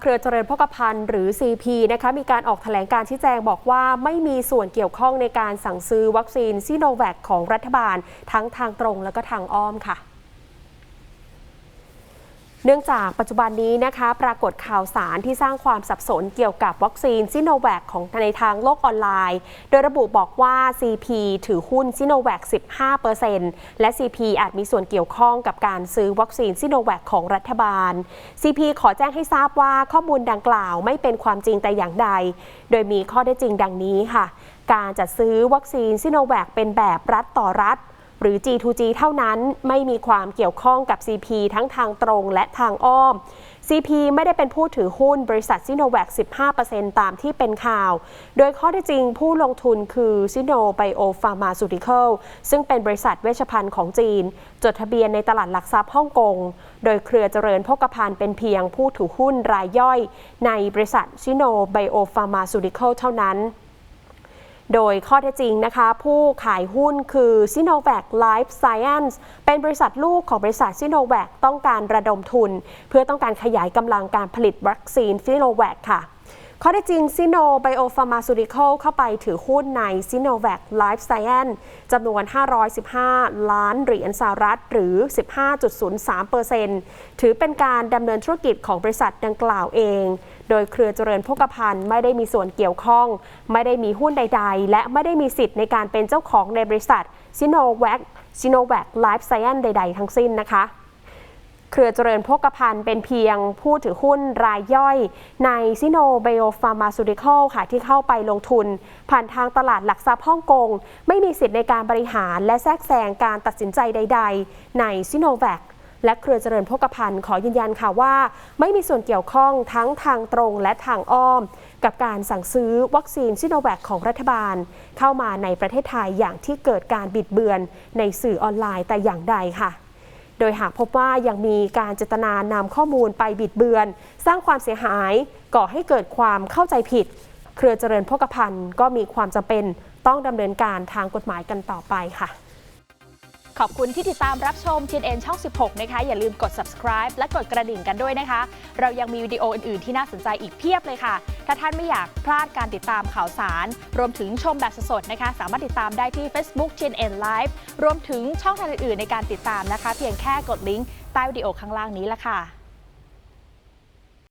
เครือเจริญพกพันธ์หรือ CP นะคะมีการออกแถลงการชี้แจงบอกว่าไม่มีส่วนเกี่ยวข้องในการสั่งซื้อวัคซีนซิโนแวคของรัฐบาล ทั้งทางตรงและก็ทางอ้อมค่ะ เนื่องจากปัจจุบันนี้นะคะ ปรากฏข่าวสารที่สร้างความสับสนเกี่ยวกับวัคซีนซิโนแวคของในทางโลกออนไลน์ โดยระบุบอกว่า CP ถือหุ้นซิโนแวค 15%และ CP อาจมีส่วนเกี่ยวข้องกับการซื้อวัคซีนซิโนแวคของรัฐบาล CP ขอแจ้งให้ทราบว่าข้อมูลดังกล่าวไม่เป็นความจริงแต่อย่างใด โดยมีข้อได้จริงดังนี้ค่ะ การจัดซื้อวัคซีนซิโนแวคเป็นแบบรัฐต่อรัฐ หรือ G2G เท่านั้นไม่มีความเกี่ยวข้องกับ CP ทั้งทางตรงและทางอ้อม CP ไม่ได้เป็นผู้ถือหุ้นบริษัทซิโนแวค 15%ตามที่เป็นข่าว โดยข้อท็จจริงผู้ลงทุนคือซิโนไบโอฟาร์มาซูติคอลซึ่งเป็นบริษัทเวชภัณฑ์ของจีน จดทะเบียนในตลาดหลักทรัพย์ฮ่องกง โดยเครือเจริญพกพันเป็นเพียงผู้ถือหุ้นรายย่อย ในบริษัทซิโนไบโอฟาร์มาซูติคอลเท่านั้น โดยข้อเท็จจริงนะคะ ผู้ขายหุ้นคือ Sinovac Life Science เป็นบริษัทลูกของบริษัท Sinovac ต้องการระดมทุน เพื่อต้องการขยายกำลังการผลิตวัคซีน Sinovac ค่ะ ข้อเท็จริง Sino Biopharmaceutical เข้าไปถือหุ้นใน Sinovac Life Science จำนวน 515 ล้านเหรียญสหรัฐ หรือ 15.03%ถือเป็นการดำเนินธุรกิจของบริษัทดังกล่าวเอง โดยเครือเจริญพกพันธ์ไม่ได้มีส่วนเกี่ยวข้อง ไม่ได้มีหุ้นใดๆ และไม่ได้มีสิทธิ์ในการเป็นเจ้าของในบริษัท Sinovac Sinovac Life Science ใด ๆ ทั้งสิ้นนะคะ เครือเจริญพกพันธ์เป็นเพียงผู้ถือหุ้นรายย่อยในซิโนไบโอฟาร์มาซูติคอลค่ะที่เข้าไปลงทุน ผ่านทางตลาดหลักทรัพย์ฮ่องกง ไม่มีสิทธิ์ในการบริหารและแทรกแซงการตัดสินใจใด ๆ ในซิโนแวคและเครือเจริญพกพันธ์ขอยืนยันค่ะว่า ไม่มีส่วนเกี่ยวข้องทั้งทางตรงและทางอ้อม กับการสั่งซื้อวัคซีนซิโนแวคของรัฐบาล เข้ามาในประเทศไทยอย่างที่เกิดการบิดเบือนในสื่อออนไลน์แต่อย่างใดค่ะ โดยหากพบว่ายังมีการเจตนานำข้อมูลไปบิดเบือน สร้างความเสียหายก่อให้เกิดความเข้าใจผิด เครือเจริญพกพันธ์ก็มีความจำเป็นต้องดำเนินการทางกฎหมายกันต่อไปค่ะ ขอบคุณที่ติดตามรับชม TNN ช่อง 16 นะคะ อย่าลืมกด subscribe และกดกระดิ่งกันด้วยนะคะ เรายังมีวิดีโออื่นๆที่น่าสนใจอีกเพียบเลยค่ะาท่านไม่อยากพลาดการติดตามข่าวสาร รวมถึงชมแบบสดๆนะคะ สามารถติดตามได้ที่ Facebook TNN Live รวมถึงช่องทางอื่นๆในการติดตามนะคะ เพียงแค่กดลิงก์ใต้วิดีโอข้างล่างนี้ละค่ะ